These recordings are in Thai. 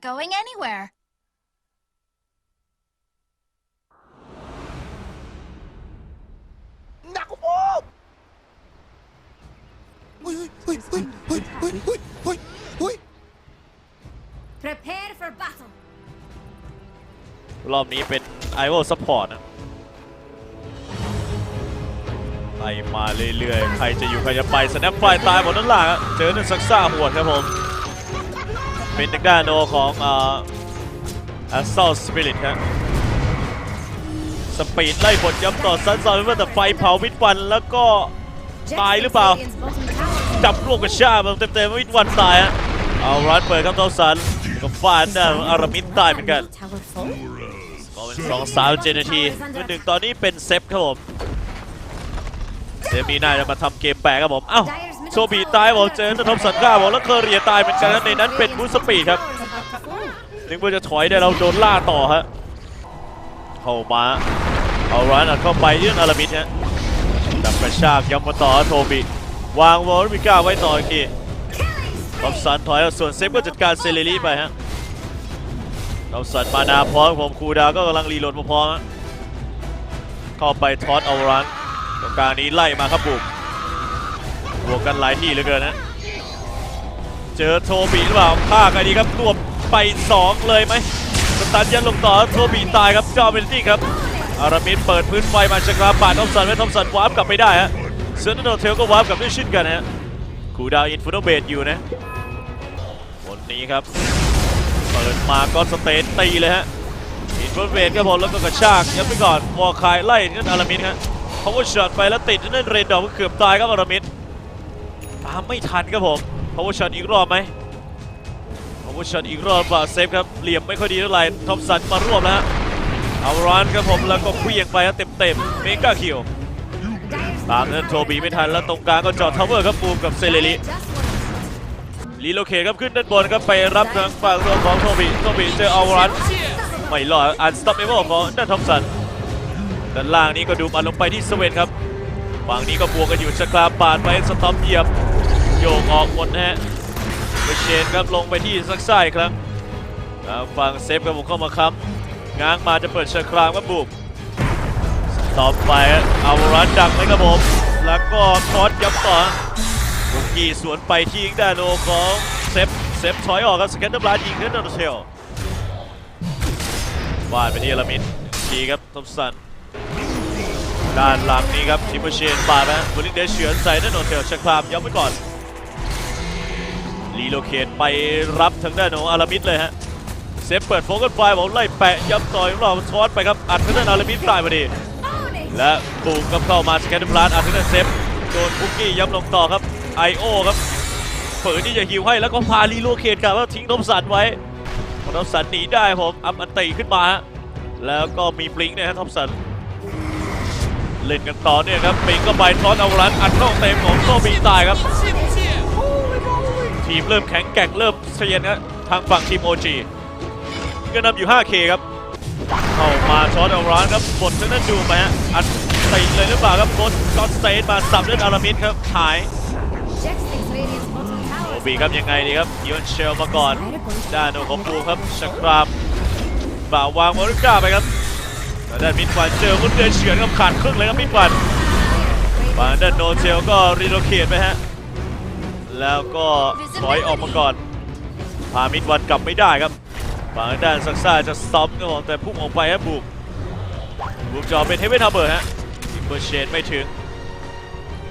going anywhere. Naku po! Uy, uy, uy, uy, uy, uy, uy, uy! Prepare for battle. รอบนี้เป็นไอโอซัพพอร์ตนะไปมาเรื่อยๆ ใครจะอยู่ใครจะไปสแนปไฟตายหมดนั่นหลังเจอหนึ่งซักซ่าหัวครับผม เป็นทางด้านโนของอ่า Assault Spirit ครับสปีดไล่บทย้ำต่อซันซอนเพื่อแต่ไฟเผาวิทวันแล้วก็ตายหรือเปล่า Radiant's bottom tower จับรวบกับชามันเต็มๆวิทวันตายฮะเอารันเปิดครับเท้าสันก็ฟาดหน้าของอารามิดตายเหมือนกัน Tower fall. ก็เป็นสองสามเจนนาทีมือหนึ่งตอนนี้เป็นเซฟครับผม เซฟนี้น่าจะมาทำเกมแปลกครับผมเอ้าโชบีตายบอกเจอจะทำสันก้าบอกแล้วเคอเรียตายเหมือนกันนะในนั้นเป็นบูสปีดครับ Tower's about to fall. นึกว่าจะถอยได้เราโดนล่าต่อฮะเข้ามาเอาร้านอัดเข้าไปยื่นอารามิดฮะดับกระชากย้ำมาต่อโทบิวางวอลมิก้าไว้ต่ออีกทีทอมสันถอยส่วนเซฟก็จัดการเซเลรีไปฮะทอมสันมานาพร้อมผมครูดาวก็กำลังรีโหลดมาพร้อมฮะเข้าไปทอสเอาร้าน ตรงกลางนี้ไล่มาครับบุกบวกกันหลายที่เหลือเกินนะเจอโทบีหรือเปล่าฆ่ากันดีครับรวบไป 2 เลยไหมสตันยันลงต่อโทบีตายครับจอเบนตี้ครับอารามิดเปิดพื้นไฟมาชกราปาดทอมสันไว้ทอมสันวาร์ปกลับไปได้ฮะเซนโนเทลก็วาร์ปกลับด้วยช่นกันฮะคูดาวอินฟูโนเบดอยู่นะคนนี้ครับเปิดมาก็สเตนตีเลยฮะอินฟูโนเบดก็บอแล้วก็กระชากยัดไปก่อนวอคายไล่นั่นอารามิดฮะ เขาก็ช็อตไปแล้วติดนั่นเรนดอกก็เกือบตายครับอารามิดตามไม่ทันครับผม power shot อีกรอบไหม power shot อีกรอบเปล่าเซฟครับเหลี่ยมไม่ค่อยดีเท่าไหร่ทอมสันมารวบแล้วเอาร้านครับผมแล้วก็เควียงไปครับเต็มเต็มเมกาคิวตามนั้นโทบีไม่ทันแล้วตรงกลางก็จอดทาวเวอร์ครับบูมกับเซเลริ just one. รีโลเคครับขึ้นด้านบนครับไปรับทางฝั่งตัวของโทบีโทบีเจอเอาร้านไม่รอดอันสต็อปเอเวอร์ของด้านทอมสัน ด้านล่างนี้ก็ดูมาลงไปที่สเวนครับฝั่งนี้ก็บวกกันอยู่สกราปาดไปสต็อปเหยียบโยกออกหมดนะฮะเบเชนครับลงไปที่ซักไซครั้งฝั่งเซฟกับผมเข้ามาค้ำง้างมาจะเปิดเชครามครับบุกต่อไปเอารันดักไหมครับผม แล้วก็ทอดยับต่อบุกกี้สวนไปที่ยิงดานโนของเซฟเซฟถอยออกครับสแกนเดอร์บลาดยิงขึ้นดอนเทลวาดไปที่ลามินทีครับทอมสัน ด้านหลังนี้ครับทิมเบอร์เชนปาดนะบูลิเดชเฉือนใส่ด้านโนเทลชอร์ครามย้ำไว้ก่อนรีโลเคทไปรับทางด้านของอารามิดเลยฮะเซฟเปิดโฟกัสไฟบอกไล่แปะย้ำต่อยของเราทอดไปครับอัดทางด้านอารามิดตายพอดีและปูกกับเข้ามาสแกนพลาสอัดทางด้านเซฟโดนคุกกี้ย้ำลงต่อครับไอโอครับเปิดที่จะฮิวให้แล้วก็พารีโลเคทกลับแล้วทิ้งทอมสันไว้ทอมสันหนีได้ผมอัพอันตีขึ้นมาฮะแล้วก็มีบลิงก์เนยฮะทอมสัน เล่นกันต่อเนี่ยครับปิงก็ไปทอสเอารันอัดเข้าเต็มของโซบีตายครับ ทีมเริ่มแข็งแกร่งเริ่มเซียนครับทางฝั่งทีม OG ก็นำอยู่ 5K ครับเข้ามาช็อตเอาร้านครับบทนั้นดูไปฮะอัดติเลยหรือเปล่าครับโคสก็อตสเตนมาสับด้วยอารามิดครับหายโอบีครับยังไงดีครับยอนเชลมาก่อนด้านของบูครับชักรามบ่าววางวอริก้าไปครับ แล้วด้านมิดฟันเจอมุดเดือนเฉือนครับขาดครึ่งเลยครับมิดฟันฝั่งด้านโนเทลก็รีโลเคทไปฮะ แล้วก็ถอยออกมาก่อน พามิดวันกลับไม่ได้ครับฝั่งด้านซักซ่าจะสต็อปก็บอกแต่พุ่งออกไปฮะบุกบุกจอเป็นเฮเวนฮาร์เบอร์ฮะทิมเบอร์เชนไม่ถึง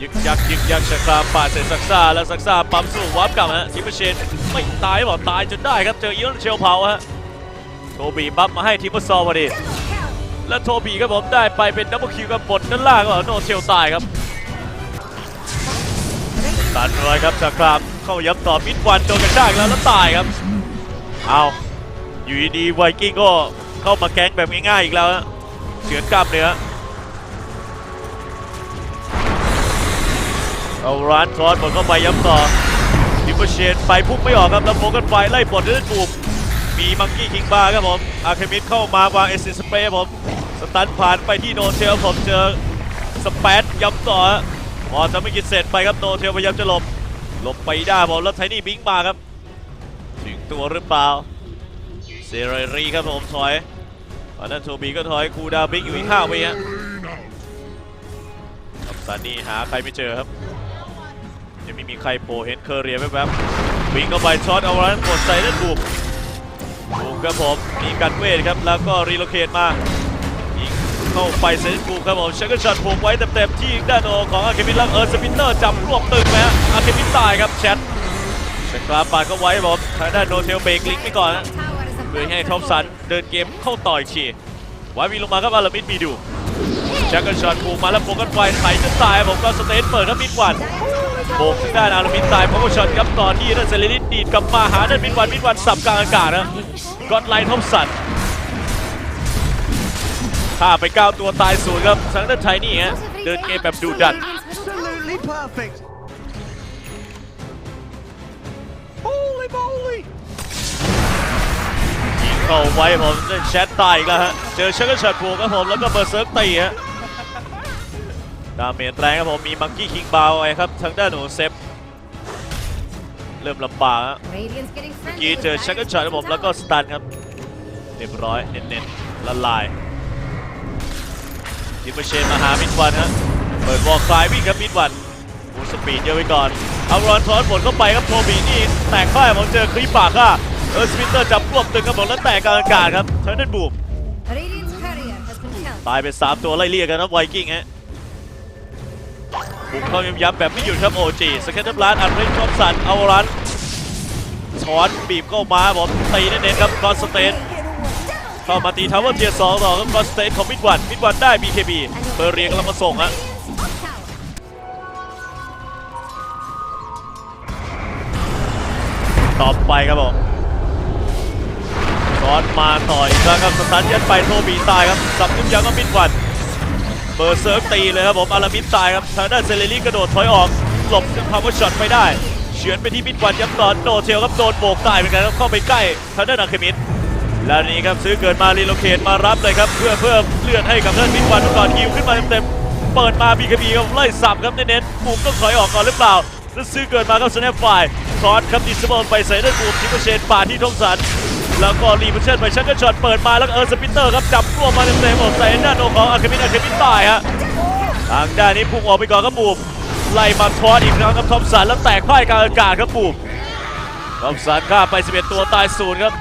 ยึกยักยึกยักชะครามปาดใส่ซักซ่าแล้วซักซ่าปั๊มสู้วับกลับฮะทิมเบอร์เชนไม่ตายบอกตายจนได้ครับเจออีออนเชลเผาฮะโทบีบัฟมาให้ทิมเบอร์ซอลพอดี และโทบีครับผมได้ไปเป็นดับเบิลคิวกับบทด้านล่างก็โนเทลตายครับตันเลยครับจากครามเข้ายับต่อมิดวันโดนกระชากแล้วแล้วตายครับเอาอยู่ดีๆไวกิ้งก็เข้ามาแก๊งแบบง่ายๆอีกแล้วฮะเฉือนกล้ามเนื้อเอาร้านทอสบอลเข้าไปย้ำต่อดิมเบเชนไปพุ่งไม่ออกครับแล้วโฟกันไฟไล่บอลด้วยกลุ่มมีมังกี้คิงบาร์ครับผมอาร์เคมิดเข้ามาวางเอซิสเปรย์ผม สตันผ่านไปที่โนเทลผมเจอสเปซย้ำต่อพอจะไม่กินเสร็จไปครับโนเทลพยายามจะหลบ หลบไปได้บอลแล้วไทนี่บิงมาครับ ถึงตัวหรือเปล่าเซเรรีครับผมถอยตอนนั้นโทบีก็ถอยคูดาบิ๊กอยู่อีกห้าวิฮะครับซันนี่หาใครไม่เจอครับยังไม่มีใครโผล่เห็นเคอร์เรียแวบๆบิงเข้าไปช็อตเอาแล้กดใส่นั่นบุกบุกครับผมมีการเวทครับแล้วก็รีโลเคทมา เข้าไปเซนบุกครับผมชักกระชัดผูกไว้เต็มๆที่ด้านโอของอาเคมินแล้วเออร์สปินเตอร์จับรวบตึงไหมฮะอาเคมินตายครับแชทเชคลาปาดก็ไว้ครับผมทางด้านโนเทลเบรกลิงไปก่อนนะเพื่อให้ทอมสันเดินเกมเข้าต่ออีกทีวายวีลงมาครับอารามิดมีดูแจ็คกันช็อตผูกมาแล้วโฟกัสไฟไถจนตายผมก็สเตนเปิดครับมิดวันโบกด้านอารามิดตายเพราะว่าช็อตครับต่อที่นั่นเซเลนิดดีดกลับมาหาด้านมิดวันมิดวันสับกลางอากาศนะก็อดไลน์ทอมสัน ฆ่าไป9ตัวตายศูนย์ครับทางด้านไทยนี่ฮะเดินเกมแบบดุดัน Absolutely perfect. Holy moly! ยิงเข้าไว้ผมเล่นแชทตายอีกแล้วฮะเจอชักกระชัดผูกครับผมแล้วก็เบอร์เซิร์ฟตีฮะดาเมจแรงครับผมมีมังกี้คิงบาวไว้ครับทางด้านหนูเซฟเริ่มลำบากฮะ Radiant's getting เมื่อ friendly กี้ with เจอชักกระ Dire's ชัดครับผม แล้วก็ tower. สตันครับเรียบร้อย เน้นๆละลาย ดิมเชนมาหามิดวันฮะเปิดบอลคลายวิ่งครับมิดวันบูสปีดเยอะไปก่อนเอารอนทอนผลเข้าไปครับโทบีนี่แตกค่ายผมเจอคลิปปากค่ะเออสปินเตอร์จับรวบตึงครับผมแล้วแตกกลางอากาศครับเทอร์เนนบูม Radiant's courier has been killed. ตายไป3ตัวไล่เลี่ยกันนะไวกิ้งฮะบุกเข้าย้ำๆแบบไม่หยุดครับโอจีสเก็ตเตอร์บลัสอัดเรนจอมสันเอารันช้อนบีบเข้ามาผมตีเน้นๆครับกอนสเตน เข้ามาตีทาวเวอร์เทียร์สองต่อครับกอสเตนของมิดวันมิดวันได้ BKB เบอร์เรียงกำลังมาส่งฮะต่อไปครับผมช้อนมาต่ออีกครั้งครับสตันยัดไปโทบีตายครับสับทุกอย่างก็มิดวันเบอร์เซิร์ฟตีเลยครับผมอารามิดตายครับทางด้านเซเลรีกระโดดถอยออกหลบพาวเวอร์ช็อตไปได้เฉือนไปที่มิดวันยับตอนโดเทลครับโดนโบกตายเหมือนกันครับเข้าไปใกล้ทางด้านอาเคมิด แล้วนี้ครับซื้อเกิดมารีโลเคทมารับเลยครับเพื่อเพิ่มเลือดให้กับท่านมิดวันก่อนฮิวขึ้นมาเต็มๆเปิดมาบีคบีครับไล่สับครับเน้นๆบุกต้องถอยออกก่อนหรือเปล่าแล้วซื้อเกิดมาครับสแนปไฟทอนครับดิสเบอลไปใส่ด้านบูมทิปเชนป่าที่ทงสันแล้วก็รีพัชเชนไปชักกระช็อตเปิดมาแล้วเออร์สปินเตอร์ครับจับรวบมาเต็มๆหมดใส่ด้านโนของอาเคมินอาเคมินตายฮะทางด้านนี้พุ่งออกไปก่อนครับบูมไล่มาทอนอีกครั้งครับทอมสันแล้วแตกพ่ายกลางอากาศครับบูมทอมสันฆ่าไป 11 ตัวตายศูนย์ครับ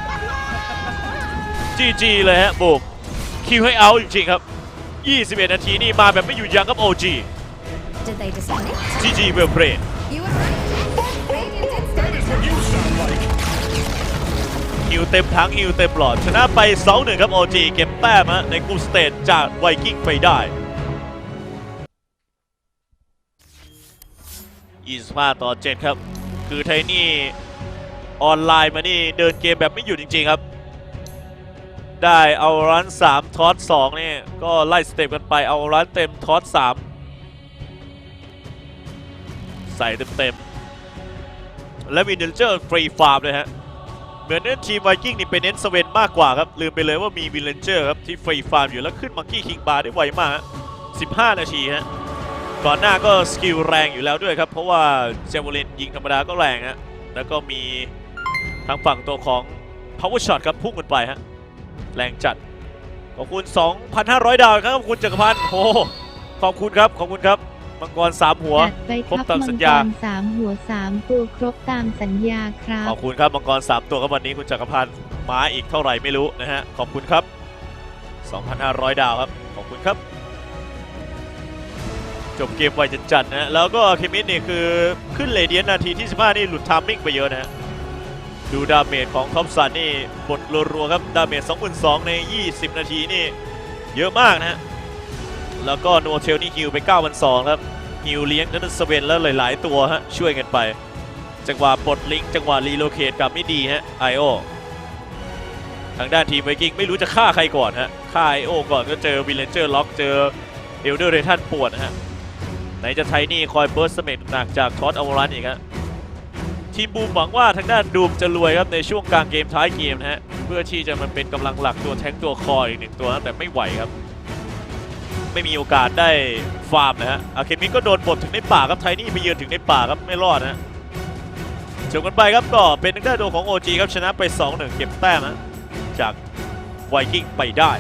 จีจีเลยฮะบูมคิวให้เอาจริงๆครับ 21 นาทีนี่มาแบบไม่หยุดยั้งครับ OG GG will play ฮิวเต็มทั้งฮิวเต็มหลอด ชนะไป2-1ครับ OG เก็บแต้มฮะในกลุ่มสเตจจากไวกิ้งไปได้25ต่อ 7 ครับ คือไทนี่ออนไลน์มานี่เดินเกมแบบไม่หยุดจริง ๆ ครับ ได้เอารัน3ทอส2นี่ก็ไล่สเต็ปกันไปเอารันเต็มทอส3ใส่เต็มๆและมีเดนเจอร์ฟรีฟาร์มเลยฮะเหมือนเน้นทีมไวกิ้งนี่เป็นเน้นสเวนมากกว่าครับ ลืมไปเลยว่ามีวิลเลนเจอร์ครับ ที่ฟรีฟาร์มอยู่แล้วขึ้นมังกี้คิงบาร์ได้ไวมาก 15 นาทีฮะ ก่อนหน้าก็สกิลแรงอยู่แล้วด้วยครับ เพราะว่าเจวลินยิงธรรมดาก็แรงฮะ แล้วก็มีทางฝั่งตัวของ power shot ครับพุ่งกันไปฮะ แรงจัด ขอบคุณ 2,500 ดาวครับขอบคุณจักรพันธ์โอ้โหขอบคุณครับ ขอบคุณครับ มังกรสามหัวจัดไปครบครับตามมัสังญกญารสามหัวสามตัวครบตามสัญญาครับ ขอบคุณครับ มังกร3ตัวครับวันนี้คุณจักรพันธ์ม้าอีกเท่าไหร่ไม่รู้นะฮะ ขอบคุณครับ 2,500 ดาวครับ ขอบคุณครับ จบเกมไวจัดๆนะฮะแล้วก็เคมิสนี่คือขึ้นเลเดียนนาทีที่ 15 นี่หลุดไทามมิ่งไปเยอะนะฮะ ดูดาเมจของท็อปสันนี่บดรัวๆครับ ดาเมจ22,000 ใน 20 นาทีนี่ เยอะมากนะฮะ แล้วก็โนเทลนี่ฮิวไป9,200 ครับฮิวเลี้ยงนั้นสเวนแล้วหลายๆ ตัวฮะ ช่วยกันไป จังหวะปลดลิงจังหวะรีโลเคทกลับไม่ดีฮะไอโอทางด้านทีมไวกิ้งไม่รู้จะฆ่าใครก่อนฮะฆ่าไอโอก่อนก็เจอวิลเลนเจอร์ล็อกเจอเอลเดอร์เรทันปวดนะฮะไหนจะไทนี่คอยเบิร์สเมกหนักจากทอสอวรันอีกฮะ ทีมบูมหวังว่าทางด้านดูมจะรวยครับในช่วงกลางเกมท้ายเกมนะฮะเพื่อที่จะมันเป็นกำลังหลักตัวแทงตัวคออีกหนึ่งตัวนะแต่ไม่ไหวครับ ไม่มีโอกาสได้ฟาร์มนะฮะอาเคมิก็โดนบดถึงในป่าครับไทนี่ไปเยือนถึงในป่าครับไม่รอดนะจบกันไปครับก็เป็นทางด้านโดของ OG ครับชนะไป 2-1 เก็บแต้มฮะจากไวกิ้งไปได้